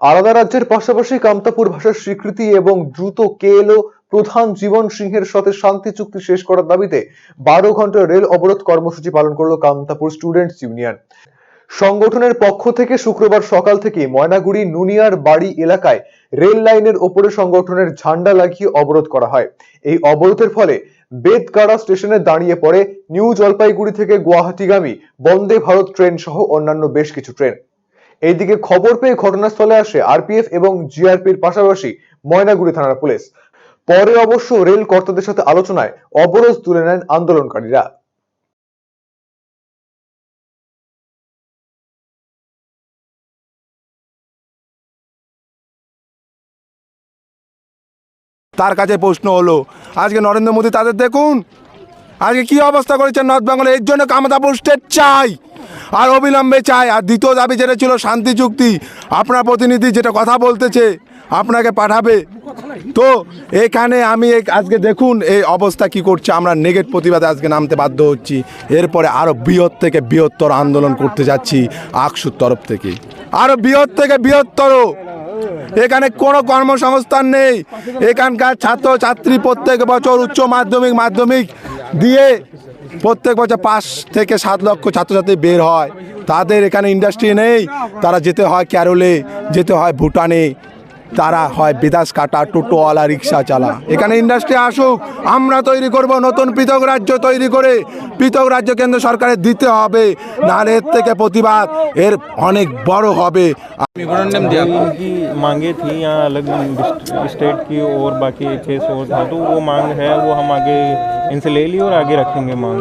আলাদা রাজ্যের পাশাপাশি কামতাপুর ভাষার স্বীকৃতি এবং দ্রুত কেএলও প্রধান জীবন সিংহের সাথে শান্তি চুক্তি শেষ করার দাবিতে বারো ঘণ্টা রেল অবরোধ কর্মসূচি পালন করল কামতাপুর স্টুডেন্টস ইউনিয়ন। সংগঠনের পক্ষ থেকে শুক্রবার সকাল থেকে ময়নাগুড়ি নুনিয়ার বাড়ি এলাকায় রেল লাইনের ওপরে সংগঠনের ঝান্ডা লাগিয়ে অবরোধ করা হয়। এই অবরোধের ফলে বেতগাড়া স্টেশনে দাঁড়িয়ে পড়ে নিউ জলপাইগুড়ি থেকে গুয়াহাটিগামী বন্দে ভারত ট্রেন সহ অন্যান্য বেশ কিছু ট্রেন। এইদিকে খবর পেয়ে ঘটনাস্থলে আসে আরপিএফ এবং জিআরপির পাশাপাশি ময়নাগুড়ি থানার পুলিশ। পরে অবশ্য রেল কর্তাদের সাথে আলোচনায় অবরোধ তুলে নেন আন্দোলনকারীরা। তার কাছে প্রশ্ন হলো, আজকে নরেন্দ্র মোদী তাদের দেখুন? আজকে কি অবস্থা করেছেন নর্থ বেঙ্গলে? এর জন্য কামতাপুর স্টেট চাই। আর অবিলম্বে চাই। আর দ্বিতীয় দাবি যেটা ছিল শান্তি চুক্তি, আপনার প্রতিনিধি যেটা কথা বলতেছে, আপনাকে পাঠাবে। তো এখানে আমি আজকে দেখুন এই অবস্থা কি করছে। আমরা নেগেট প্রতিবাদে আজকে নামতে বাধ্য হচ্ছি। এরপরে আরও বৃহৎ থেকে বৃহত্তর আন্দোলন করতে যাচ্ছি আকসুর তরফ থেকে। আরও বৃহৎ থেকে বৃহত্তর। এখানে কোনো কর্মসংস্থান নেই। এখানকার ছাত্র ছাত্রী প্রত্যেক বছর উচ্চ মাধ্যমিক মাধ্যমিক দিয়ে প্রত্যেক বছর পাঁচ থেকে সাত লক্ষ ছাত্রছাত্রী বের হয়। তাদের এখানে ইন্ডাস্ট্রি নেই, তারা যেতে হয় কেরলে যেতে হয় ভুটানে তারা হয় বিদাস কাটা টোটোওয়ালা রিক্সা চালা এখানে ইন্ডাস্ট্রি আসুক আমরা তৈরি করব নতুন পৃথক রাজ্য তৈরি করে পৃথক রাজ্য কেন্দ্র সরকারের দিতে হবে নাহলে এর থেকে প্রতিবাদ এর অনেক বড় হবে मेमोरेंडम दिया इनकी मांगे थी यहाँ अलग डिस्ट- स्टेट की और बाकी छः सौ था तो वो मांग है वो हम आगे इनसे ले ली और आगे रखेंगे मांग